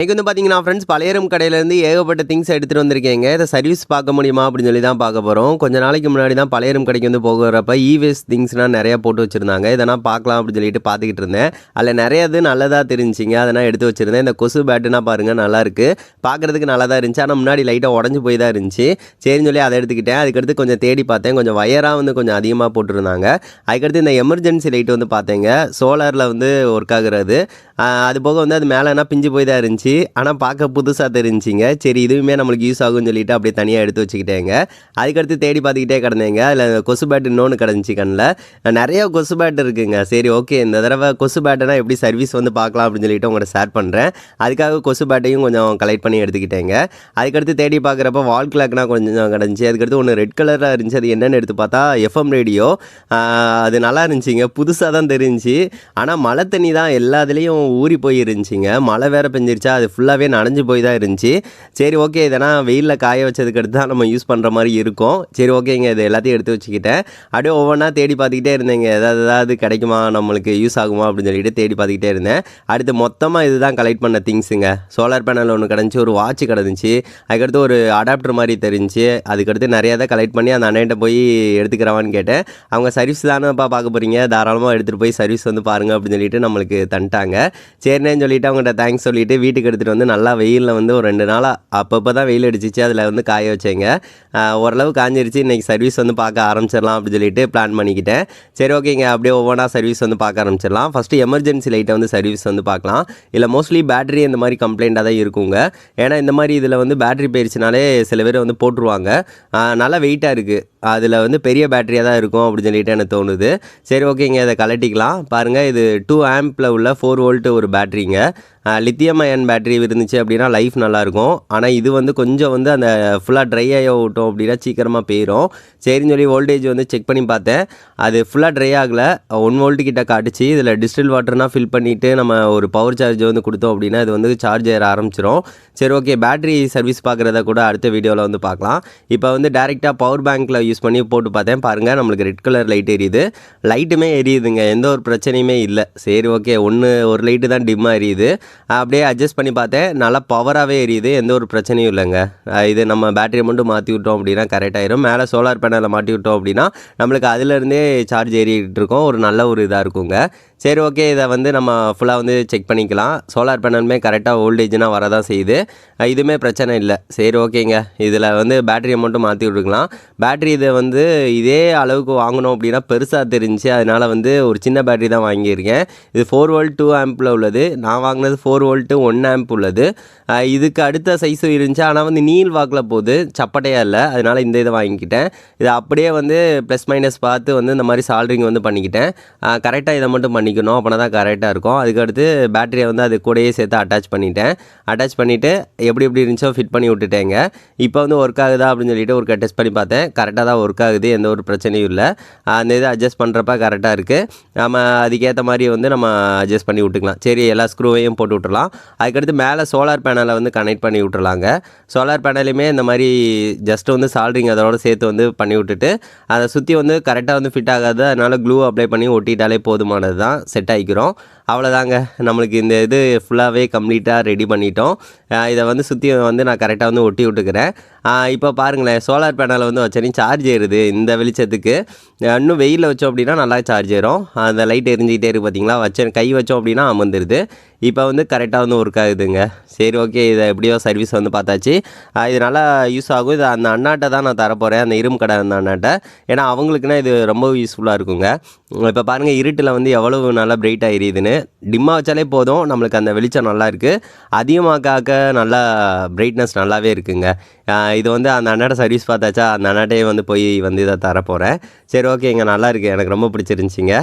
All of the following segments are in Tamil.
இன்றைக்கி வந்து பார்த்தீங்கன்னா ஃப்ரெண்ட்ஸ் பழையரும் கடையிலேருந்து ஏகப்பட்ட திங்ஸ் எடுத்துகிட்டு வந்திருக்கேங்க. இதை சர்வீஸ் பார்க்க முடியுமா அப்படின்னு சொல்லி தான் பார்க்க போகிறோம் கொஞ்ச நாளைக்கு முன்னாடி தான் பழையரும் கடைக்கு வந்து போகிறப்ப இவேஸ் திங்ஸ்னால் நிறையா போட்டு வச்சுருந்தாங்க. இதெல்லாம் பார்க்கலாம் அப்படின்னு சொல்லிட்டு பார்த்துக்கிட்டு இருந்தேன். அதில் நிறைய இது நல்லதாக தெரிஞ்சிங்க அதெல்லாம் எடுத்து வச்சுருந்தேன். இந்த கொசு பேட்டுனா பாருங்கள் நல்லாயிருக்கு பார்க்குறதுக்கு நல்லா தான் இருந்துச்சு. ஆனால் முன்னாடி லைட்டாக உடஞ்சி போய் தான் இருந்துச்சு. சரின்னு சொல்லி அதை எடுத்துக்கிட்டேன். அதுக்கடுத்து கொஞ்சம் தேடி பார்த்தேன். கொஞ்சம் வயராக வந்து கொஞ்சம் அதிகமாக போட்டிருந்தாங்க. அதுக்கடுத்து இந்த எமர்ஜென்சி லைட்டு வந்து பார்த்தேங்க. சோலாரில் வந்து ஒர்க் ஆகுறது. அது போக வந்து அது மேலே என்ன பிஞ்சு போய் தான் இருந்துச்சு. ஆனால் பார்க்க புதுசாக தெரிஞ்சிங்க சரி இதுவுமே நம்மளுக்கு யூஸ் ஆகும்னு சொல்லிட்டு அப்படியே தனியாக எடுத்து வச்சுக்கிட்டேங்க. அதுக்கடுத்து தேடி பார்த்துக்கிட்டே கிடந்தேங்க. அதில் கொசு பேட் இன்னொன்று கிடந்துச்சு கண்ணில். நிறைய கொசு பேட் இருக்குங்க. சரி ஓகே இந்த தடவை கொசு பேட்டனா எப்படி சர்வீஸ் வந்து பார்க்கலாம் அப்படின்னு சொல்லிட்டு உங்கள்கிட்ட ஷேர் பண்ணுறேன் அதுக்காக கொசு பேட்டையும் கொஞ்சம் கலெக்ட் பண்ணி எடுத்துக்கிட்டேங்க. அதுக்கடுத்து தேடி பார்க்குறப்ப வால் கிளாக்னா கொஞ்சம் கிடந்துச்சு. அதுக்கடுத்து ஒன்று ரெட் கலராக இருந்துச்சு. அது என்னென்னு எடுத்து பார்த்தா எஃப்எம் ரேடியோ அது நல்லா இருந்துச்சுங்க. புதுசாக தான் தெரிஞ்சுச்சு. ஆனால் மழை தண்ணி தான் எல்லாத்துலேயும் ஊறி போய் இருந்துச்சிங்க மழை வேறு பெஞ்சிருச்சா? அது ஃபுல்லாகவே நனைஞ்சு போய் தான் இருந்துச்சு. சரி ஓகே இதெல்லாம் வெயிலில் காய வச்சதுக்கு அடுத்து தான் நம்ம யூஸ் பண்ணுற மாதிரி இருக்கும். சரி ஓகேங்க இது எல்லாத்தையும் எடுத்து வச்சுக்கிட்டேன். அப்படியே ஒவ்வொன்றா தேடி பார்த்துக்கிட்டே இருந்தேங்க. ஏதாவது ஏதாவது கிடைக்குமா? நம்மளுக்கு யூஸ் ஆகுமா? அப்படின்னு சொல்லிட்டு தேடி பார்த்துக்கிட்டே இருந்தேன். அடுத்து மொத்தமாக இதுதான் கலெக்ட் பண்ண திங்ஸுங்க சோலார் பேனல் ஒன்று கிடந்துச்சு ஒரு வாட்ச் கிடந்துச்சு. அதுக்கடுத்து ஒரு அடாப்டர் மாதிரி தெரிஞ்சுச்சு. அதுக்கடுத்து நிறையா தான் கலெக்ட் பண்ணி அந்த அண்ணன்ட்ட போய் எடுத்துக்கிறவான்னு கேட்டேன். அவங்க சர்வீஸ் தானேப்பா பார்க்க போகிறீங்க தாராளமாக எடுத்துகிட்டு போய் சர்வீஸ் வந்து பாருங்கள் அப்படின்னு சொல்லிட்டு நம்மளுக்கு தந்துட்டாங்க. சரிண்ணேன்னு சொல்லிவிட்டு அவங்கள்ட்ட தேங்க்ஸ் சொல்லிவிட்டு வீட்டுக்கு எடுத்துகிட்டு வந்து நல்லா வெயிலில் வந்து ஒரு ரெண்டு நாளாக அப்பப்போ தான் வெயில் அடிச்சிச்சு அதில் வந்து காய வச்சேங்க. ஓரளவு காஞ்சிருச்சு. இன்றைக்கி சர்வீஸ் வந்து பார்க்க ஆரம்பிச்சிடலாம் அப்படின்னு சொல்லிட்டு பிளான் பண்ணிக்கிட்டேன். சரி ஓகேங்க. அப்படியே ஒவ்வொன்றா சர்வீஸ் வந்து பார்க்க ஆரம்பிச்சிடலாம். ஃபஸ்ட்டு எமர்ஜென்சி லைட்டை வந்து சர்வீஸ் வந்து பார்க்கலாம். இல்லை மோஸ்ட்லி பேட்டரி இந்த மாதிரி கம்ப்ளைண்ட்டாக தான் இருக்குங்க. ஏன்னா இந்த மாதிரி இதில் வந்து பேட்டரி போயிடுச்சுனாலே சில பேர் வந்து போட்டுருவாங்க. நல்லா வெயிட்டாக இருக்குது அதில் வந்து பெரிய பேட்டரியாக தான் இருக்கும் அப்படின்னு சொல்லிட்டு எனக்கு தோணுது. சரி ஓகேங்க இதை கலட்டிக்கலாம் பாருங்கள் இது டூ ஆம்பில் உள்ள ஃபோர் வோல்ட்டு ஒரு பேட்டரிங்க லித்தியம் அயன் பேட்டரி இருந்துச்சு அப்படின்னா லைஃப் நல்லாயிருக்கும். ஆனால் இது வந்து கொஞ்சம் வந்து அந்த ஃபுல்லாக ட்ரை ஆக விட்டோம் அப்படின்னா சீக்கிரமாக போயிடும் சரின்னு சொல்லி வோல்டேஜ் வந்து செக் பண்ணி பார்த்தேன். அது ஃபுல்லாக ட்ரை ஆகலை. ஒன் வோல்ட் கிட்ட காட்டுச்சு. இதில் டிஸ்டில் வாட்டர்னால் ஃபில் பண்ணிவிட்டு நம்ம ஒரு பவர் சார்ஜ் வந்து கொடுத்தோம் அப்படின்னா இது வந்து சார்ஜ் ஏற ஆரம்பிச்சிடும் சரி ஓகே பேட்டரி சர்வீஸ் பார்க்குறத கூட அடுத்த வீடியோவில் வந்து பார்க்கலாம். இப்போ வந்து டேரெக்டாக பவர் பேங்க்கில் யூஸ் பண்ணி போட்டு பார்த்தேன். பாருங்கள் நம்மளுக்கு ரெட் கலர் லைட் எரியுது. லைட்டுமே எரியுதுங்க. எந்த ஒரு பிரச்சனையுமே இல்லை. சரி ஓகே ஒன்று ஒரு லைட்டு தான் டிம்மாக எரியுது. அப்படியே அட்ஜஸ்ட் பண்ணி பார்த்தேன். நல்லா பவராகவே எரியுது. எந்த ஒரு பிரச்சனையும் இல்லைங்க. இது நம்ம பேட்டரியை மட்டும் மாற்றி விட்டோம் அப்படின்னா கரெக்ட் ஆயிரும். மேலே சோலார் பேனலை மாட்டி விட்டோம் அப்படின்னா நம்மளுக்கு அதுலேருந்தே சார்ஜ் ஏறிக்கிட்டு இருக்கோம். ஒரு நல்ல ஒரு இதாக இருக்குங்க. சரி ஓகே. இதை வந்து நம்ம ஃபுல்லாக வந்து செக் பண்ணிக்கலாம். சோலார் பேனலுமே கரெக்டாக வோல்டேஜ்னால் வரதான் செய்யுது. இதுவுமே பிரச்சனை இல்லை. சரி ஓகேங்க. இதில் வந்து பேட்டரியை மட்டும் மாற்றி விட்டுக்கலாம். பேட்டரி இதை வந்து இதே அளவுக்கு வாங்கணும் அப்படின்னா பெருசாக தெரிஞ்சு அதனால் வந்து ஒரு சின்ன பேட்டரி தான் வாங்கியிருக்கேன். இது ஃபோர் வோல்ட் டூ ஆம்பில் உள்ளது. நான் வாங்கினது ஃபோர் வோல்ட்டு ஒன் ஆம்ப் உள்ளது. இதுக்கு அடுத்த சைஸும் இருந்துச்சு. ஆனால் வந்து நீல் வாக்கில் போகுது. சப்பட்டையாக இல்லை. அதனால் இந்த இதை வாங்கிக்கிட்டேன். இதை அப்படியே வந்து ப்ளஸ் மைனஸ் பார்த்து வந்து இந்த மாதிரி சால்ட்ரிங் வந்து பண்ணிக்கிட்டேன். கரெக்டாக இதை மட்டும் பண்ணிக்கணும் அப்படின்னா தான் கரெக்டாக இருக்கும். அதுக்கடுத்து பேட்டரியை வந்து அது கூடயே சேர்த்து அட்டாச் பண்ணிட்டேன். அட்டாச் பண்ணிவிட்டு எப்படி எப்படி இருந்துச்சோ ஃபிட் பண்ணி விட்டுட்டேங்க. இப்போ வந்து ஒர்க் ஆகுதா அப்படின்னு சொல்லிட்டு ஒரு டெஸ்ட் பண்ணி பார்த்தேன். கரெக்டாக தான் ஒர்க் ஆகுது. எந்த ஒரு பிரச்சனையும் இல்லை. அந்த இதை அட்ஜஸ்ட் பண்ணுறப்ப கரெக்டாக இருக்குது நம்ம அதுக்கேற்ற மாதிரி வந்து நம்ம அட்ஜஸ்ட் பண்ணி விட்டுக்கலாம். சரி எல்லா ஸ்க்ரூவையும் போட்டு விட்டுலாம் அதுக்கடுத்து மேலே சோலார் பேனலை வந்து கனெக்ட் பண்ணி விட்டுறலாங்க. சோலார் பேனலையுமே இந்த மாதிரி ஜஸ்ட் வந்து சால்ட்ரிங் அதோட சேர்த்து வந்து பண்ணி விட்டுட்டு அதை சுற்றி வந்து கரெக்டாக வந்து ஃபிட் ஆகாது அதனால் க்ளூ அப்ளை பண்ணி ஒட்டிட்டாலே போதுமானது தான் செட் ஆகிக்கிறோம் அவ்வளோதாங்க நம்மளுக்கு இந்த இது ஃபுல்லாகவே கம்ப்ளீட்டாக ரெடி பண்ணிட்டோம். இதை வந்து சுற்றி வந்து நான் கரெக்டாக வந்து ஒட்டி விட்டுக்கிறேன். இப்போ பாருங்களேன் சோலார் பேனலை வந்து வச்சனே சார்ஜ் ஏறுது. இந்த வெளிச்சத்துக்கு. இன்னும் வெயிலில் வச்சோம் அப்படின்னா நல்லா சார்ஜ் ஏறும். அந்த லைட் எரிஞ்சிக்கிட்டே இருக்குது பார்த்தீங்களா வச்ச கை வச்சோம் அப்படின்னா அமர்ந்துருது. இப்போ வந்து கரெக்டாக வந்து ஒர்க் ஆகுதுங்க. சரி ஓகே இதை எப்படியோ சர்வீஸ் வந்து பார்த்தாச்சு. இது நல்லா யூஸ் ஆகும். இது அந்த அண்ணாட்டை தான் நான் தரப்போகிறேன் அந்த இரும்பு கடை அந்த அண்ணாட்டை. ஏன்னா அவங்களுக்குன்னா இது ரொம்ப யூஸ்ஃபுல்லாக இருக்குங்க. இப்போ பாருங்கள் இருட்டில் வந்து எவ்வளவு நல்லா பிரைட்டாக எரியுதுன்னு. டிம்மாக வச்சாலே போதும். நம்மளுக்கு அந்த வெளிச்சம் நல்லா இருக்குது அதிகமாக்காக்க நல்லா பிரைட்னஸ் நல்லாவே இருக்குங்க. இது வந்து அந்த அண்ணாட்ட சர்வீஸ் பார்த்தாச்சா அந்த அண்ணாட்டையே வந்து போய் வந்து இதை தரப்போகிறேன் சரி ஓகேங்க நல்லா இருக்குது எனக்கு ரொம்ப பிடிச்சிருந்துச்சிங்க.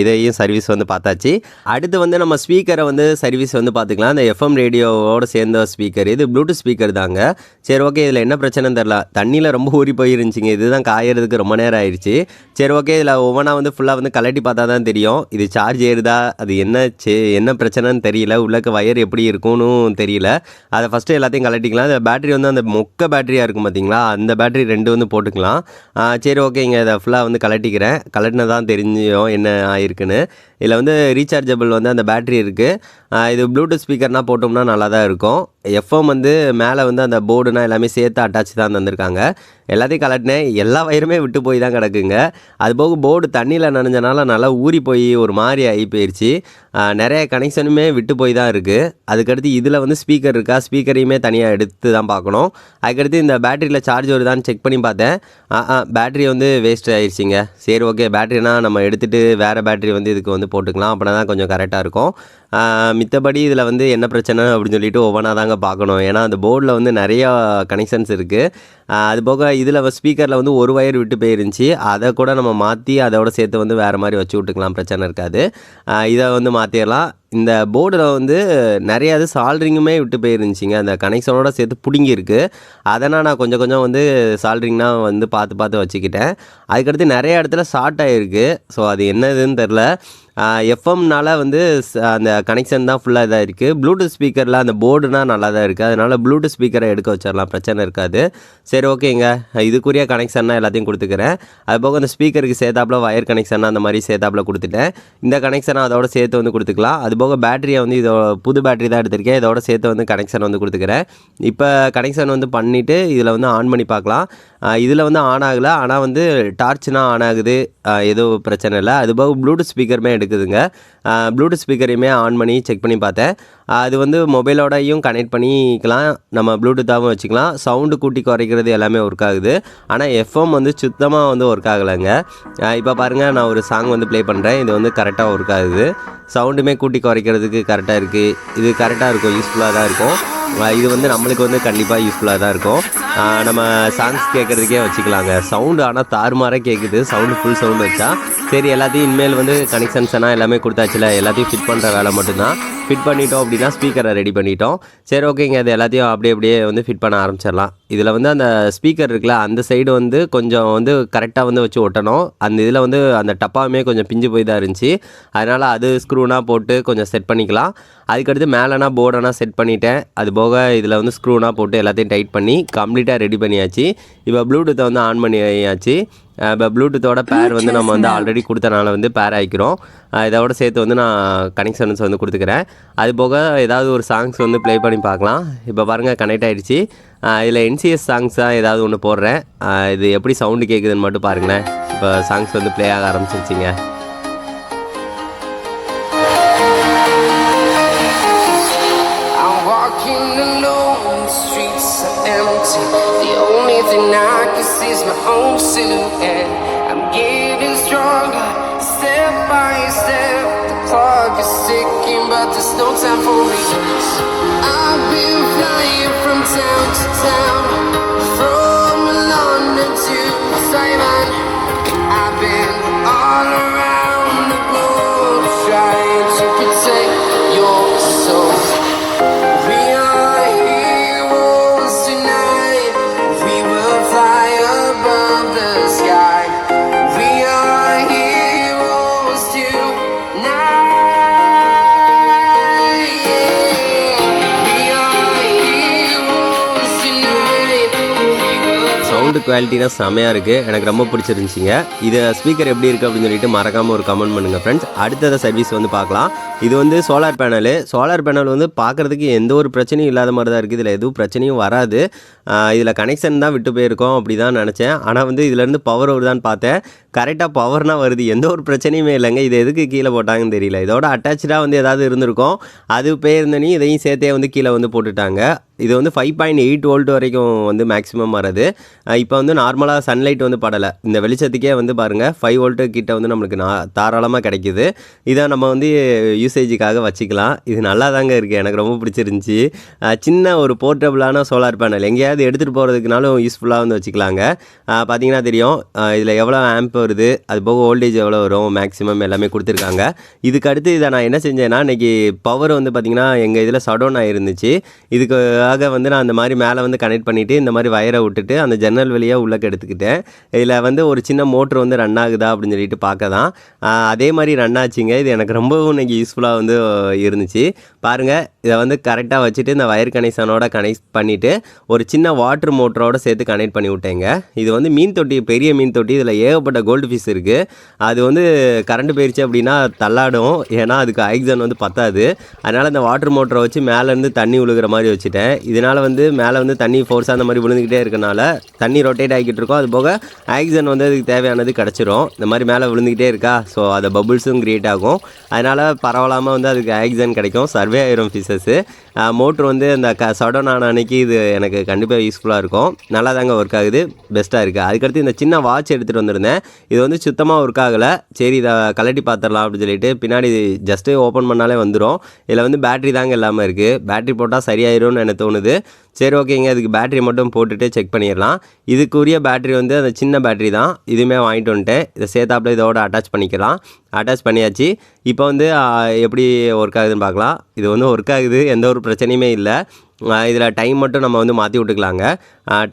இதையும் சர்வீஸ் வந்து பார்த்தாச்சு. அடுத்து வந்து நம்ம ஸ்பீக்கரை வந்து சர்வீஸ் வந்து பார்த்துக்கலாம். அந்த எஃப்எம் ரேடியோவோடு சேர்ந்த ஸ்பீக்கர் இது ப்ளூடூத் ஸ்பீக்கர் தாங்க. சரி ஓகே இதில் என்ன பிரச்சனைன்னு தெரில தண்ணியில் ரொம்ப ஊறி போயிருந்துச்சிங்க. இதுதான் காயறதுக்கு ரொம்ப நேரம் ஆயிடுச்சு சரி ஓகே இதில் ஒவ்வொன்றா வந்து ஃபுல்லாக வந்து கலட்டி பார்த்தா தான் தெரியும். இது சார்ஜ் ஏறுதா? அது என்ன சே என்ன பிரச்சனைன்னு தெரியல. உள்ளக்க வயர் எப்படி இருக்கும்னு தெரியல. அதை ஃபஸ்ட்டு எல்லாத்தையும் கலட்டிக்கலாம். அந்த பேட்டரி வந்து அந்த மொக்க பேட்டரியாக இருக்கும் பார்த்தீங்களா அந்த பேட்டரி ரெண்டு வந்து போட்டுக்கலாம். சரி ஓகேங்க இதை ஃபுல்லாக வந்து கலட்டிக்கிறேன் கலட்டினதான் தெரிஞ்சியும் என்ன ஆயிருக்குன்னு. இதில் வந்து ரீசார்ஜபிள் வந்து அந்த பேட்டரி இருக்குது இது ப்ளூடூத் ஸ்பீக்கர்னால் போட்டோம்னா நல்லா தான் இருக்கும். எஃப்எம் வந்து மேலே வந்து அந்த போர்டுனா எல்லாமே சேர்த்து அட்டாச் தான் தந்திருக்காங்க. எல்லாத்தையும் கலட்டினேன் எல்லா வயருமே விட்டு போய் தான் கிடக்குங்க. அது போக போர்டு தண்ணியில் நனைஞ்சனால நல்லா ஊறி போய் ஒரு மாதிரி ஆகி போயிடுச்சு நிறைய கனெக்ஷனுமே விட்டு போய் தான் இருக்குது அதுக்கடுத்து இதில் வந்து ஸ்பீக்கர் இருக்கா? ஸ்பீக்கரையுமே தனியாக எடுத்து தான் பார்க்கணும். அதுக்கடுத்து இந்த பேட்டரியில் சார்ஜ் வருதான்னு செக் பண்ணி பார்த்தேன். பேட்டரி வந்து வேஸ்ட் ஆயிடுச்சிங்க சரி ஓகே பேட்டரினா நம்ம எடுத்துகிட்டு வேறு பேட்டரி வந்து இதுக்கு வந்து போட்டுக்கலாம். அப்படின்னா தான் கொஞ்சம் கரெக்டாக இருக்கும். மித்தபடி இதில் வந்து என்ன பிரச்சனை அப்படின்னு சொல்லிட்டு ஒவ்வொன்றா தாங்க பார்க்கணும். ஏன்னா அந்த போர்டில் வந்து நிறையா கனெக்ஷன்ஸ் இருக்குது அது போக இதில் ஸ்பீக்கரில் வந்து ஒரு ஒயர் விட்டு போயிருந்துச்சு. அதை கூட நம்ம மாற்றி அதோட சேர்த்து வந்து வேறு மாதிரி வச்சு விட்டுக்கலாம். பிரச்சனை இருக்காது. இதை வந்து மாற்றிடலாம் இந்த போர்டில் வந்து நிறையா இது சால்ட்ரிங்குமே விட்டு போயிருந்துச்சிங்க. அந்த கனெக்ஷனோட சேர்த்து பிடுங்கியிருக்கு அதனால் நான் கொஞ்சம் கொஞ்சம் வந்து சால்ட்ரிங்னா வந்து பார்த்து பார்த்து வச்சுக்கிட்டேன். அதுக்கடுத்து நிறைய இடத்துல ஷார்ட் ஆகிருக்கு ஸோ அது என்னதுன்னு தெரில எஃப்எம்னால வந்து அந்த கனெக்ஷன் தான் ஃபுல்லாக இதாக இருக்குது ப்ளூடூத் ஸ்பீக்கரில் அந்த போர்டுனால் நல்லா தான் இருக்குது அதனால் ப்ளூடூத் ஸ்பீக்கரை எடுக்க வச்சிடலாம். பிரச்சனை இருக்காது. சரி ஓகேங்க இதுக்குரிய கனெக்ஷன்னா எல்லாத்தையும் கொடுத்துக்கிறேன். அது போக அந்த ஸ்பீக்கருக்கு சேர்த்தாப்புல வயர் கனெக்ஷன் அந்த மாதிரி சேர்த்தாப்புல கொடுத்துட்டேன். இந்த கனெக்ஷனை அதோட சேர்த்து வந்து கொடுத்துக்கலாம். அது போக பேட்டரியை வந்து இதோ புது பேட்டரி தான் எடுத்திருக்கேன். இதோட சேர்த்து வந்து கனெக்ஷன் வந்து கொடுத்துக்கிறேன். இப்போ கனெக்ஷன் வந்து பண்ணிவிட்டு இதில் வந்து ஆன் பண்ணி பார்க்கலாம். இதில் வந்து ஆன் ஆகலை. ஆனால் வந்து டார்ச்னா ஆன் ஆகுது. எதுவும் பிரச்சனை இல்லை. அது போக ப்ளூடூத் ஸ்பீக்கருமே எடுக்குதுங்க. ப்ளூடூத் ஸ்பீக்கரையுமே ஆன் பண்ணி செக் பண்ணி பார்த்தேன். அது வந்து மொபைலோடையும் கனெக்ட் பண்ணிக்கலாம். நம்ம ப்ளூடூத்தாகவும் வச்சுக்கலாம். சவுண்டு கூட்டி குறைக்கிறது எல்லாமே ஒர்க் ஆகுது. ஆனால் எஃப்எம் வந்து சுத்தமாக வந்து ஒர்க் ஆகலைங்க. இப்போ பாருங்கள் நான் ஒரு சாங் வந்து ப்ளே பண்ணுறேன் இது வந்து கரெக்டாக ஒர்க் ஆகுது. சவுண்டுமே கூட்டி குறைக்கிறதுக்கு கரெக்டாக இருக்குது இது கரெக்டாக இருக்கும். யூஸ்ஃபுல்லாக தான் இருக்கும். இது வந்து நம்மளுக்கு வந்து கண்டிப்பாக யூஸ்ஃபுல்லாக தான் இருக்கும். ஆஹ் நம்ம சாங்ஸ் கேட்குறதுக்கே வச்சுக்கலாங்க. சவுண்டு ஆனால் தாறுமாறாக கேட்குது சவுண்டு ஃபுல் சவுண்டு வச்சா. சரி எல்லாத்தையும் இனிமேல் வந்து கனெக்ஷன்ஸ் எல்லாம் எல்லாமே கொடுத்தாச்சுல எல்லாத்தையும் ஃபிட் பண்ணுற வேலை மட்டும்தான். ஃபிட் பண்ணிட்டோம் அப்படின்னா ஸ்பீக்கரை ரெடி பண்ணிட்டோம். சரி ஓகேங்க அது எல்லாத்தையும் அப்படியே அப்படியே வந்து ஃபிட் பண்ண ஆரம்பிச்சிடலாம். இதில் வந்து அந்த ஸ்பீக்கர் இருக்குல்ல அந்த சைடு வந்து கொஞ்சம் வந்து கரெக்டாக வந்து வச்சு ஒட்டணும். அந்த இதில் வந்து அந்த டப்பாவுமே கொஞ்சம் பிஞ்சு போய் தான் இருந்துச்சு. அதனால் அது ஸ்க்ரூனாக போட்டு கொஞ்சம் செட் பண்ணிக்கலாம். அதுக்கடுத்து மேலேனா போர்டனா செட் பண்ணிட்டேன். அது போக இதில் வந்து ஸ்க்ரூனாக போட்டு எல்லாத்தையும் டைட் பண்ணி கம்ப்ளீட்டாக ரெடி பண்ணியாச்சு. இப்போ ப்ளூடூத்தை வந்து ஆன் பண்ணியாச்சு. இப்போ ப்ளூடூத்தோட பேர் வந்து நம்ம வந்து ஆல்ரெடி கொடுத்தனால வந்து பேர் ஆகிக்கிறோம் இதோட சேர்த்து வந்து நான் கனெக்ஷன்ஸ் வந்து கொடுத்துக்கிறேன். அது போக ஏதாவது ஒரு சாங்ஸ் வந்து ப்ளே பண்ணி பார்க்கலாம். இப்போ பாருங்கள் கனெக்ட் ஆகிடுச்சு இதில் என்சிஎஸ் சாங்ஸாக ஏதாவது ஒன்று போடுறேன். இது எப்படி சவுண்டு கேட்குதுன்னு மட்டும் பாருங்களேன். இப்போ சாங்ஸ் வந்து ப்ளே ஆக ஆரம்பிச்சிருச்சிங்க. I'm walking alone, the streets are empty. The only thing I can see is my own silhouette. I'm getting stronger, step by step. The clock is ticking, but there's no time for me. I've been flying from town to town, குவாலிட்டிலாம் செமையாக இருக்குது எனக்கு ரொம்ப பிடிச்சிருந்துச்சிங்க. இது ஸ்பீக்கர் எப்படி இருக்குது அப்படின்னு சொல்லிட்டு மறக்காமல் ஒரு கமெண்ட் பண்ணுங்கள் ஃப்ரெண்ட்ஸ் அடுத்தத சர்வீஸ் வந்து பார்க்கலாம். இது வந்து சோலார் பேனலு சோலார் பேனல் வந்து பார்க்குறதுக்கு எந்த ஒரு பிரச்சனையும் இல்லாத மாதிரி தான் இருக்குது இதில் எதுவும் பிரச்சனையும் வராது. இதில் கனெக்ஷன் தான் விட்டு போயிருக்கோம் அப்படி தான் நினச்சேன். ஆனால் வந்து இதுலேருந்து பவர் வருதான்னு பார்த்தேன். கரெக்டாக பவர்னால் வருது. எந்த ஒரு பிரச்சனையுமே இல்லைங்க. இது எதுக்கு கீழே போட்டாங்கன்னு தெரியல. இதோட அட்டாச்சாக வந்து ஏதாவது இருந்திருக்கும். அது போயிருந்தனி இதையும் சேர்த்தே வந்து கீழே வந்து போட்டுட்டாங்க. இது வந்து ஃபைவ் பாயிண்ட் எயிட் வோல்ட் வரைக்கும் வந்து மேக்ஸிமம் வருது இப்போ வந்து நார்மலாக சன்லைட் வந்து படலை. இந்த வெளிச்சத்துக்கே வந்து பாருங்கள் ஃபைவ் வோல்ட்டு கிட்ட வந்து நம்மளுக்கு நான் தாராளமாக கிடைக்குது. இதை நம்ம வந்து யூசேஜுக்காக வச்சுக்கலாம். இது நல்லா தாங்க இருக்குது எனக்கு ரொம்ப பிடிச்சிருந்துச்சி. சின்ன ஒரு போர்ட்டபுளான சோலார் பேனல் எங்கேயாவது எடுத்துகிட்டு போகிறதுக்குனாலும் யூஸ்ஃபுல்லாக வந்து வச்சுக்கலாங்க. பார்த்தீங்கன்னா தெரியும். இதில் எவ்வளோ ஆம்ப் வருது அது போக வோல்டேஜ் எவ்வளோ வரும் மேக்ஸிமம் எல்லாமே கொடுத்துருக்காங்க. இதுக்கு அடுத்து இதை நான் என்ன செஞ்சேன்னா இன்றைக்கி பவர் வந்து பார்த்திங்கன்னா எங்கள் இதில் சடோன் ஆகிருந்துச்சு இதுக்காக வந்து நான் அந்த மாதிரி மேலே வந்து கனெக்ட் பண்ணிவிட்டு இந்த மாதிரி வயரை விட்டுட்டு அந்த ஜன்னல் வழியாக உள்ளக்க எடுத்துக்கிட்டேன். இதில் வந்து ஒரு சின்ன மோட்ரு வந்து ரன் ஆகுதா அப்படின்னு சொல்லிட்டு பார்க்க தான் அதே மாதிரி ரன் ஆச்சுங்க. இது எனக்கு ரொம்பவும் இன்றைக்கி யூஸ்ஃபுல்லாக வந்து இருந்துச்சு. பாருங்கள் இதை வந்து கரெக்டாக வச்சுட்டு இந்த வயர் கனெக்ஷனோட கனெக்ட் பண்ணிவிட்டு ஒரு சின்ன வாட்ரு மோட்டரோட சேர்த்து கனெக்ட் பண்ணி விட்டேங்க. இது வந்து மீன் தொட்டி பெரிய மீன் தொட்டி. இதில் ஏகப்பட்ட கோல்டு ஃபிஷ் இருக்குது அது வந்து கரண்ட் போயிடுச்சு அப்படின்னா தள்ளாடும். ஏன்னா அதுக்கு ஆக்சிஜன் வந்து பத்தாது. அதனால் இந்த வாட்ரு மோட்டரை வச்சு மேலேருந்து தண்ணி விழுகிற மாதிரி வச்சுட்டேன். இதனால் வந்து மேலே வந்து தண்ணி ஃபோர்ஸாக அந்த மாதிரி விழுந்துக்கிட்டே இருக்கனால தண்ணி ரொட்டேட் ஆகிக்கிட்டு இருக்கும். அது போக ஆக்சிஜன் வந்து அதுக்கு தேவையானது கிடச்சிரும். இந்த மாதிரி மேலே விழுந்துக்கிட்டே இருக்கா? ஸோ அது பபுள்ஸும் க்ரியேட் ஆகும். அதனால் பரவலாமல் வந்து அதுக்கு ஆக்சிஜன் கிடைக்கும். சர்வே ஆயிரும் ஃபிஷஸ்ஸு மோட்ரு வந்து அந்த க சடன் ஆன அன்னைக்கு இது எனக்கு கண்டிப்பாக யூஸ்ஃபுல்லாக இருக்கும். நல்லா தாங்க ஒர்க் ஆகுது பெஸ்ட்டாக இருக்குது அதுக்கடுத்து இந்த சின்ன வாட்ச் எடுத்துகிட்டு வந்திருந்தேன். இது வந்து சுத்தமாக ஒர்க் ஆகலை. சரி இதை கலட்டி பார்த்துடலாம் அப்படின்னு சொல்லிட்டு பின்னாடி ஜஸ்ட்டு ஓப்பன் பண்ணாலே வந்துடும் இதில் வந்து பேட்டரி தாங்க இல்லாமல் இருக்குது பேட்டரி போட்டால் சரியாயிரும்னு எனக்கு தோணுது. சரி ஓகேங்க அதுக்கு பேட்டரி மட்டும் போட்டுட்டு செக் பண்ணிடலாம். இதுக்குரிய பேட்டரி வந்து அந்த சின்ன பேட்டரி தான். இதுவுமே வாங்கிட்டு வந்துட்டேன். இதை சேர்த்தாப்புல இதோட அட்டாச் பண்ணிக்கலாம். அட்டாச் பண்ணியாச்சு. இப்போ வந்து எப்படி ஒர்க் ஆகுதுன்னு பார்க்கலாம். இது வந்து ஒர்க் ஆகுது. எந்த ஒரு பிரச்சனையுமே இல்லை. இதில் டைம் மட்டும் நம்ம வந்து மாற்றி விட்டுக்கலாங்க.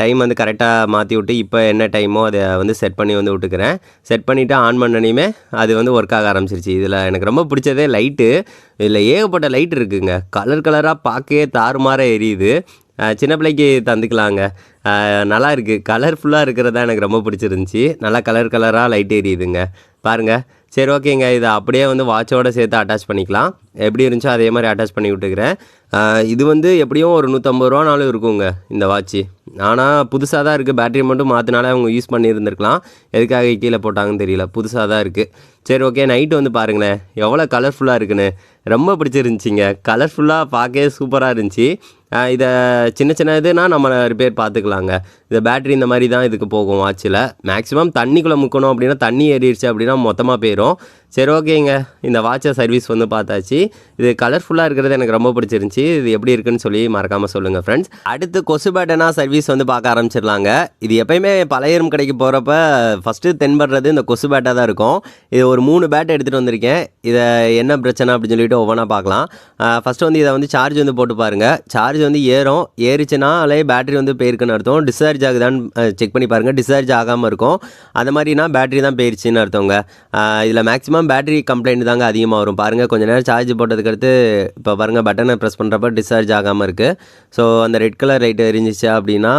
டைம் வந்து கரெக்டாக மாற்றி விட்டு இப்போ என்ன டைமோ அதை வந்து செட் பண்ணி வந்து விட்டுக்கிறேன். செட் பண்ணிவிட்டு ஆன் பண்ணனையுமே அது வந்து ஒர்க் ஆக ஆரம்பிச்சிருச்சு. இதில் எனக்கு ரொம்ப பிடிச்சதே லைட்டு இதில் ஏகப்பட்ட லைட் இருக்குதுங்க கலர் கலராக பார்க்கவே தாறுமாற எரியுது. சின்ன பிள்ளைக்கு தந்துக்கலாங்க. நல்லா இருக்குது கலர்ஃபுல்லாக இருக்கிறதா எனக்கு ரொம்ப பிடிச்சிருந்துச்சி. நல்லா கலர் கலராக லைட் எரியுதுங்க. பாருங்கள் சரி ஓகேங்க இதை அப்படியே வந்து வாட்சோடு சேர்த்து அட்டாச் பண்ணிக்கலாம். எப்படி இருந்துச்சோ அதே மாதிரி அட்டாச் பண்ணி விட்டுக்கிறேன். இது வந்து எப்படியும் ஒரு நூற்றம்பது ரூபானாலும் இருக்குங்க இந்த வாட்ச்சு ஆனால் புதுசாக தான் இருக்குது பேட்டரி மட்டும் மாற்றினாலே அவங்க யூஸ் பண்ணியிருந்துருக்கலாம். எதுக்காக கீழே போட்டாங்கன்னு தெரியல. புதுசாக தான் இருக்குது சரி ஓகே நைட்டு வந்து பாருங்களேன். எவ்வளோ கலர்ஃபுல்லாக இருக்குன்னு. ரொம்ப பிடிச்சிருந்துச்சிங்க. கலர்ஃபுல்லாக பார்க்கவே சூப்பராக இருந்துச்சு. இதை சின்ன சின்ன இதுனா நம்ம ரிப்பேர் பார்த்துக்கலாங்க இந்த பேட்டரி இந்த மாதிரி தான் இதுக்கு போகும் வாட்சில் மேக்ஸிமம் தண்ணிக்குள்ளே முக்கணும் அப்படின்னா தண்ணி ஏறிடுச்சு அப்படின்னா மொத்தமாக போயிடும் சரி ஓகேங்க. இந்த வாட்சை சர்வீஸ் வந்து பார்த்தாச்சு. இது கலர்ஃபுல்லாக இருக்கிறது எனக்கு ரொம்ப பிடிச்சிருந்துச்சி. இது எப்படி இருக்குன்னு சொல்லி மறக்காமல் சொல்லுங்கள் ஃப்ரெண்ட்ஸ் அடுத்து கொசு பேட்டனா சர்வீஸ் வந்து பார்க்க ஆரம்பிச்சிடலாங்க. இது எப்பயுமே பழையரும் கடைக்கு போகிறப்ப ஃபஸ்ட்டு தென்படுறது இந்த கொசு பேட்டாக தான் இருக்கும். இது ஒரு மூணு பேட் எடுத்துகிட்டு வந்திருக்கேன். இதை என்ன பிரச்சனை அப்படின்னு சொல்லிட்டு ஒவ்வொன்றா பார்க்கலாம். ஃபஸ்ட்டு வந்து இதை வந்து சார்ஜ் வந்து போட்டு பாருங்கள் சார்ஜ் வந்து ஏறும். ஏறிச்சுனாலே பேட்டரி வந்து போயிருக்குன்னு அர்த்தம். டிஸ்சார்ஜ் ஆகுதான்னு செக் பண்ணி பாருங்கள் டிஸ்சார்ஜ் ஆகாமல் இருக்கும். அது மாதிரினா பேட்டரி தான் போயிருச்சுன்னு அர்த்தங்க. இதில் மேக்ஸிமம் பேட்டரி கம்ப்ளைண்ட் தாங்க அதிகமாக வரும். பாருங்கள் கொஞ்ச நேரம் சார்ஜ் போட்டதுக்கு அடுத்து இப்போ பாருங்கள் பட்டனை ப்ரெஸ் பண்ணுறப்ப டிஸ்சார்ஜ் ஆகாமல் இருக்குது ஸோ அந்த ரெட் கலர் லைட் எரிஞ்சிச்சு அப்படின்னா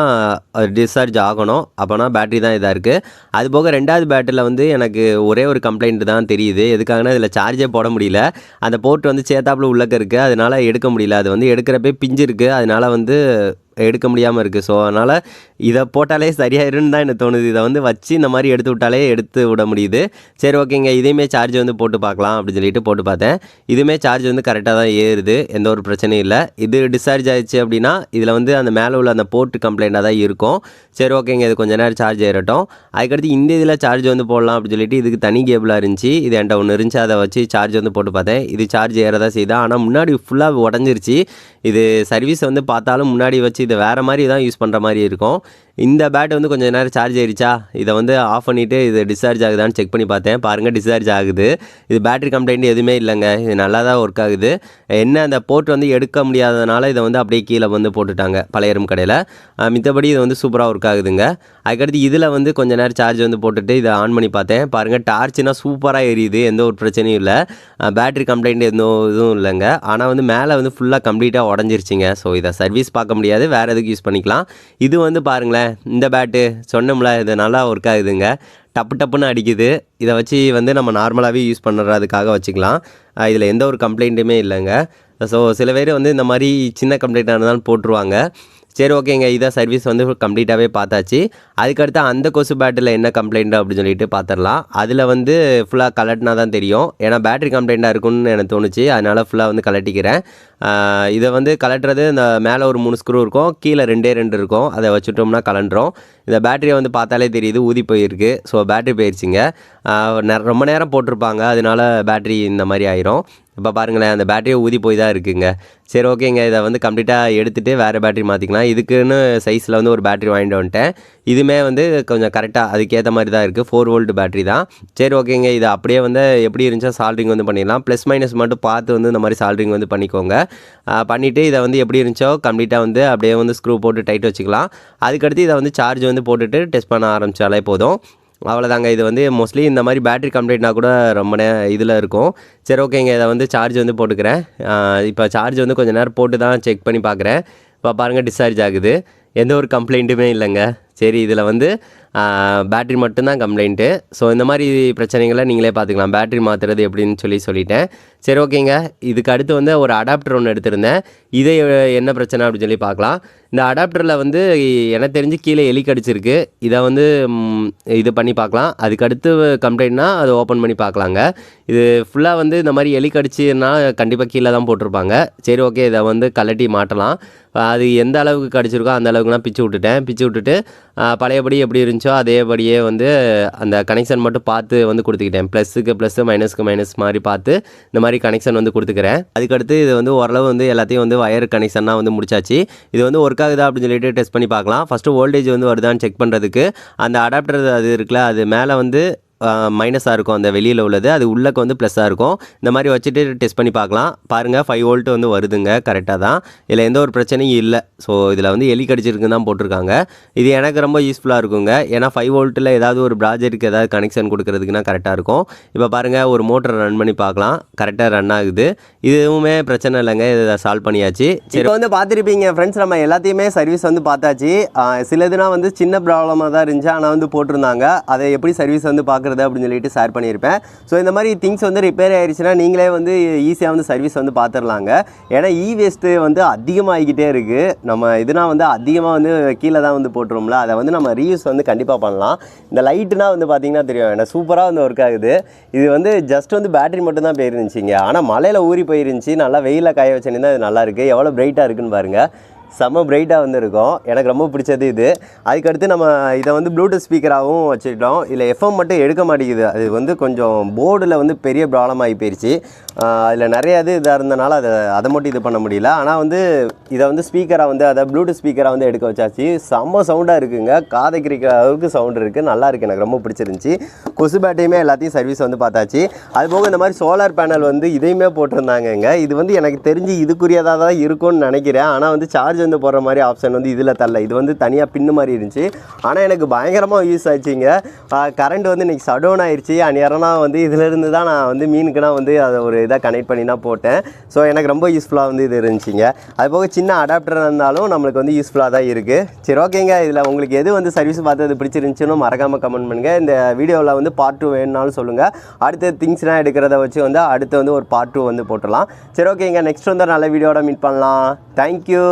அது டிஸ்சார்ஜ் ஆகணும். அப்போனா பேட்டரி தான் இதாக இருக்குது அது போக ரெண்டாவது பேட்டரியில் வந்து எனக்கு ஒரே ஒரு கம்ப்ளைண்ட் தான் தெரியுது. எதுக்காகனா இதில் சார்ஜே போட முடியல. அந்த போர்ட் வந்து சேத்தாப்புல உள்ளக்க இருக்குது அதனால் எடுக்க முடியல. அது வந்து எடுக்கிறப்பே பிஞ்சு இருக்குது அதனால் வந்து எடுக்க முடியாமல் இருக்குது ஸோ அதனால் இதை போட்டாலே சரியாயிருன்னு தான் எனக்கு தோணுது. இதை வந்து வச்சு இந்த மாதிரி எடுத்து விட்டாலே எடுத்து விட முடியுது. சரி ஓகேங்க. இதையுமே சார்ஜ் வந்து போட்டு பார்க்கலாம் அப்படின்னு சொல்லிட்டு போட்டு பார்த்தேன். இதுவுமே சார்ஜ் வந்து கரெக்டாக தான் ஏறுது. எந்த ஒரு பிரச்சனையும் இல்லை. இது டிஸ்சார்ஜ் ஆயிடுச்சு அப்படின்னா இதில் வந்து அந்த மேலே உள்ள அந்த போர்ட்டு கம்ப்ளைண்ட்டாக தான் இருக்கும். சரி ஓகேங்க. இது கொஞ்ச நேரம் சார்ஜ் ஏறட்டும் அதுக்கடுத்து இந்த இதில் சார்ஜ் வந்து போடலாம் அப்படின்னு சொல்லிட்டு இதுக்கு தனி கேபிளாக இருந்துச்சு. இது என்கிட்ட ஒன்று இருந்துச்சு. அதை வச்சு சார்ஜ் வந்து போட்டு பார்த்தேன். இது சார்ஜ் ஏறதான் செய்தான் ஆனால் முன்னாடி ஃபுல்லாக உடஞ்சிருச்சு. இது சர்வீஸ் வந்து பார்த்தாலும் முன்னாடி வச்சு இது வேறு மாதிரி தான் யூஸ் பண்ணுற மாதிரி இருக்கும். இந்த பேட் வந்து கொஞ்சம் நேரம் சார்ஜ் ஆயிடுச்சா இதை வந்து ஆஃப் பண்ணிவிட்டு இது டிஸ்சார்ஜ் ஆகுதான்னு செக் பண்ணி பார்த்தேன். பாருங்கள் டிஸ்சார்ஜ் ஆகுது. இது பேட்டரி கம்ப்ளைண்ட் எதுவுமே இல்லைங்க. இது நல்லா தான் ஒர்க் ஆகுது. என்ன அந்த போர்ட் வந்து எடுக்க முடியாததுனால இதை வந்து அப்படியே கீழே வந்து போட்டுட்டாங்க பழையரும் கடையில். மித்தபடி இது வந்து சூப்பராக ஒர்க் ஆகுதுங்க. அதுக்கடுத்து இதில் வந்து கொஞ்ச நேரம் சார்ஜ் வந்து போட்டுட்டு இதை ஆன் பண்ணி பார்த்தேன். பாருங்கள் டார்ச்னா சூப்பராக எரியுது. எந்த ஒரு பிரச்சனையும் இல்லை. பேட்டரி கம்ப்ளைண்ட் எந்த இதுவும் இல்லைங்க. ஆனால் வந்து மேலே வந்து ஃபுல்லாக கம்ப்ளீட்டாக உடஞ்சிருச்சிங்க. ஸோ இதை சர்வீஸ் பார்க்க முடியாது. வேறு எதுக்கு யூஸ் பண்ணிக்கலாம். இது வந்து பாருங்களேன் இந்த பேட்டு சொன்னோம்ல இது நல்லா ஒர்க் ஆகுதுங்க. டப்பு டப்புன்னு அடிக்குது. இதை வச்சு வந்து நம்ம நார்மலாகவே யூஸ் பண்ணுறதுக்காக வச்சுக்கலாம். இதில் எந்த ஒரு கம்ப்ளைண்ட்டுமே இல்லைங்க. ஸோ சில பேர் வந்து இந்த மாதிரி சின்ன கம்ப்ளைண்ட்டாக இருந்தாலும் போட்டுருவாங்க. சரி ஓகேங்க. இதான் சர்வீஸ் வந்து கம்ப்ளீட்டாகவே பார்த்தாச்சு. அதுக்கடுத்து அந்த கொசு பேட்டில் என்ன கம்ப்ளைண்ட் அப்படின்னு சொல்லிட்டு பார்த்துடலாம் அதில் வந்து ஃபுல்லாக கலட்டினா தான் தெரியும். ஏன்னா பேட்டரி கம்ப்ளைண்ட்டாக இருக்கும்னு எனக்கு தோணுச்சு. அதனால் ஃபுல்லாக வந்து கலட்டிக்கிறேன். இதை வந்து கலட்டுறது இந்த மேலே ஒரு மூணு ஸ்க்ரூ இருக்கும் கீழே ரெண்டே ரெண்டு இருக்கும். அதை வச்சுட்டோம்னா கலண்டுறோம் இந்த பேட்டரியை வந்து பார்த்தாலே தெரியுது ஊதி போயிருக்கு. ஸோ பேட்டரி போயிடுச்சுங்க நெ- ரொம்ப நேரம் போட்டிருப்பாங்க. அதனால பேட்டரி இந்த மாதிரி ஆயிரும். இப்போ பாருங்களேன் அந்த பேட்டரியை ஊதி போய் தான் இருக்குங்க. சரி ஓகேங்க. இதை வந்து கம்ப்ளீட்டாக எடுத்துகிட்டு வேறு பேட்டரி மாற்றிக்கலாம் இதுக்குன்னு சைஸில் வந்து ஒரு பேட்டரி வாங்கிட்டு வந்துட்டேன். இதுவுமே வந்து கொஞ்சம் கரெக்டாக அதுக்கேற்ற மாதிரி தான் இருக்குது ஃபோர் வோல்ட் பேட்டரி தான். சரி ஓகேங்க. இது அப்படியே வந்து எப்படி இருந்துச்சா சால்ட்ரிங் வந்து பண்ணிடலாம். ப்ளஸ் மைனஸ் மட்டும் பார்த்து வந்து இந்த மாதிரி சால்ட்ரிங் வந்து பண்ணிக்கோங்க. பண்ணிவிட்டு இதை வந்து எப்படி இருந்துச்சோ கம்ப்ளீட்டாக வந்து அப்படியே வந்து ஸ்க்ரூ போட்டு டைட் வச்சுக்கலாம். அதுக்கடுத்து இதை வந்து சார்ஜ் வந்து போட்டுட்டு டெஸ்ட் பண்ண ஆரம்பித்தாலே போதும். அவ்வளோதாங்க இது வந்து மோஸ்ட்லி இந்த மாதிரி பேட்டரி கம்ப்ளைண்ட்னா கூட ரொம்ப நே இதில் இருக்கும். சரி ஓகேங்க இதை வந்து சார்ஜ் வந்து போட்டுக்கிறேன். இப்போ சார்ஜ் வந்து கொஞ்சம் நேரம் போட்டு தான் செக் பண்ணி பார்க்குறேன் இப்போ பாருங்கள் டிஸ்சார்ஜ் ஆகுது. எந்த ஒரு கம்ப்ளைண்ட்டுமே இல்லைங்க. சரி இதில் வந்து பேட்ரி மட்டும்தான் கம்ப்ளைண்ட்டு ஸோ இந்த மாதிரி பிரச்சனைகளை நீங்களே பார்த்துக்கலாம். பேட்ரி மாற்றுறது எப்படின்னு சொல்லி சொல்லிட்டேன். சரி ஓகேங்க. இதுக்கு அடுத்து வந்து ஒரு அடாப்டர் ஒன்று எடுத்திருந்தேன். இதை என்ன பிரச்சனை அப்படின்னு சொல்லி பார்க்கலாம். இந்த அடாப்டரில் வந்து எனக்கு தெரிஞ்சு கீழே எலி கடிச்சிருக்கு. இதை வந்து இது பண்ணி பார்க்கலாம். அதுக்கடுத்து கம்ப்ளைண்ட்னால் கம்ப்ளைண்ட்னா அதை ஓப்பன் பண்ணி பார்க்கலாங்க. இது ஃபுல்லாக வந்து இந்த மாதிரி எலி கடிச்சுன்னா கண்டிப்பாக கீழே தான் போட்டிருப்பாங்க. சரி ஓகே. இதை வந்து கலட்டி மாட்டலாம். அது எந்த அளவுக்கு கடிச்சிருக்கோ அந்த அளவுக்குலாம் பிச்சு விட்டுட்டேன். பிச்சு விட்டுட்டு பழையபடி எப்படி இருந்துச்சோ அதேபடியே வந்து அந்த கனெக்ஷன் மட்டும் பார்த்து வந்து கொடுத்துக்கிட்டேன். ப்ளஸுக்கு ப்ளஸ்ஸு மைனஸ்க்கு மைனஸ் மாதிரி பார்த்து இந்த மாதிரி கனெக்ஷன் வந்து கொடுத்துக்கிறேன். அதுக்கடுத்து இது வந்து ஓரளவு வந்து எல்லாத்தையும் வந்து ஒயர் கனெக்ஷனாக வந்து முடிச்சாச்சு. இது வந்து ஒர்க் ஆகுதா அப்படின்னு சொல்லிட்டு டெஸ்ட் பண்ணி பார்க்கலாம். ஃபஸ்ட்டு வோல்டேஜ் வந்து வருதான்னு செக் பண்ணுறதுக்கு அந்த அடாப்டர் அது இருக்குல்ல அது மேலே வந்து மைனஸாக இருக்கும் அந்த வெளியில் உள்ளது. அது உள்ளக்கு வந்து ப்ளஸ்ஸாக இருக்கும். இந்த மாதிரி வச்சுட்டு டெஸ்ட் பண்ணி பார்க்கலாம். பாருங்கள் ஃபைவ் வோல்ட் வந்து வருதுங்க கரெக்டாக தான். இதில் எந்த ஒரு பிரச்சனையும் இல்லை. ஸோ இதில் வந்து எலி கடிச்சிருக்குன்னு தான் போட்டிருக்காங்க. இது எனக்கு ரொம்ப யூஸ்ஃபுல்லாக இருக்குங்க. ஏன்னா ஃபைவ் வோல்ட்டில் ஏதாவது ஒரு ப்ராஜெக்ட்டுக்கு ஏதாவது கனெக்ஷன் கொடுக்கறதுக்குனா கரெக்டாக இருக்கும். இப்போ பாருங்கள் ஒரு மோட்டர் ரன் பண்ணி பார்க்கலாம். கரெக்டாக ரன் ஆகுது. இதுவுமே பிரச்சனை இல்லைங்க. இதை சால்வ் பண்ணியாச்சு. சரி. வந்து பார்த்துருப்பீங்க ஃப்ரெண்ட்ஸ் நம்ம எல்லாத்தையுமே சர்வீஸ் வந்து பார்த்தாச்சு. சிலதுனா வந்து சின்ன ப்ராப்ளமாக தான் இருந்துச்சு. ஆனால் வந்து போட்டிருந்தாங்க. அதை எப்படி சர்வீஸ் வந்து பார்க்க பார்க்குறது அப்படின்னு சொல்லிட்டு ஷேர் பண்ணியிருப்பேன். ஸோ இந்த மாதிரி திங்ஸ் வந்து ரிப்பேர் ஆயிடுச்சுன்னா நீங்களே வந்து ஈஸியாக வந்து சர்வீஸ் வந்து பார்த்துடலாங்க ஏன்னா இ வேஸ்ட்டு வந்து அதிகமாகிக்கிட்டே இருக்குது நம்ம இதுனா வந்து அதிகமாக வந்து கீழே தான் வந்து போட்டுருவோம்ல அதை வந்து நம்ம ரீயூஸ் வந்து கண்டிப்பாக பண்ணலாம். இந்த லைட்டுனா வந்து பார்த்திங்கன்னா தெரியும் ஏன்னா சூப்பராக வந்து ஒர்க் ஆகுது. இது வந்து ஜஸ்ட் வந்து பேட்டரி மட்டும் தான் போயிருந்துச்சிங்க. ஆனால் மலையில் ஊறி போயிருந்துச்சு. நல்லா வெயிலில் காய வச்சுருந்தா இது நல்லாயிருக்கு எவ்வளோ பிரைட்டாக இருக்குன்னு பாருங்கள் செம்ம பிரைட்டாக வந்திருக்கும். எனக்கு ரொம்ப பிடிச்சது இது. அதுக்கடுத்து நம்ம இதை வந்து ப்ளூடூத் ஸ்பீக்கராகவும் வச்சுக்கிட்டோம். இல்லை எஃப்எம் மட்டும் எடுக்க மாட்டேங்குது. அது வந்து கொஞ்சம் போர்டில் வந்து பெரிய ப்ராப்ளம் ஆகி போயிடுச்சு அதில் நிறைய இது இதாக இருந்தனால அதை அதை மட்டும் இது பண்ண முடியல. ஆனால் வந்து இதை வந்து ஸ்பீக்கராக வந்து அதை ப்ளூடூத் ஸ்பீக்கராக வந்து எடுக்க வச்சாச்சு. செம்ம சவுண்டாக இருக்குங்க. காதை கிரிக்கிற அளவுக்கு சவுண்ட் இருக்குது நல்லா இருக்குது எனக்கு ரொம்ப பிடிச்சிருந்துச்சி. கொசு பேட்டையுமே எல்லாத்தையும் சர்வீஸ் வந்து பார்த்தாச்சு. அது போக இந்த மாதிரி சோலார் பேனல் வந்து இதையுமே போட்டிருந்தாங்கங்க. இது வந்து எனக்கு தெரிஞ்சு இதுக்குரியதாக தான் இருக்கும்னு நினைக்கிறேன். ஆனால் வந்து சார்ஜ் வந்து போடுற மாதிரி ஆப்ஷன் வந்து இதில் தரல. இது வந்து தனியாக பின்னு மாதிரி இருந்துச்சு. ஆனால் எனக்கு பயங்கரமாக யூஸ் ஆச்சுங்க. கரண்ட் வந்து இன்றைக்கி சடவுன் ஆயிடுச்சு அந்நேரம்னா வந்து இதிலிருந்து தான் நான் வந்து மீனுக்குனா வந்து அதை ஒரு இதாக கனெக்ட் பண்ணி தான் போட்டேன். ஸோ எனக்கு ரொம்ப யூஸ்ஃபுல்லாக வந்து இது இருந்துச்சுங்க. அது போக சின்ன அடாப்டர் இருந்தாலும் நம்மளுக்கு வந்து யூஸ்ஃபுல்லாக தான் இருக்குது சரி ஓகேங்க இதில் உங்களுக்கு எது வந்து சர்வீஸ் பார்த்தது பிடிச்சிருந்துச்சுன்னு மறக்காமல் கமெண்ட் பண்ணுங்கள் இந்த வீடியோவில் வந்து பார்ட் டூ வேணுனாலும் சொல்லுங்கள் அடுத்த திங்ஸ்லாம் எடுக்கிறத வச்சு வந்து அடுத்து வந்து ஒரு பார்ட் டூ வந்து போட்டுடலாம். சரி ஓகேங்க நெக்ஸ்ட் வந்து நல்ல வீடியோட மீட் பண்ணலாம். தேங்க்யூ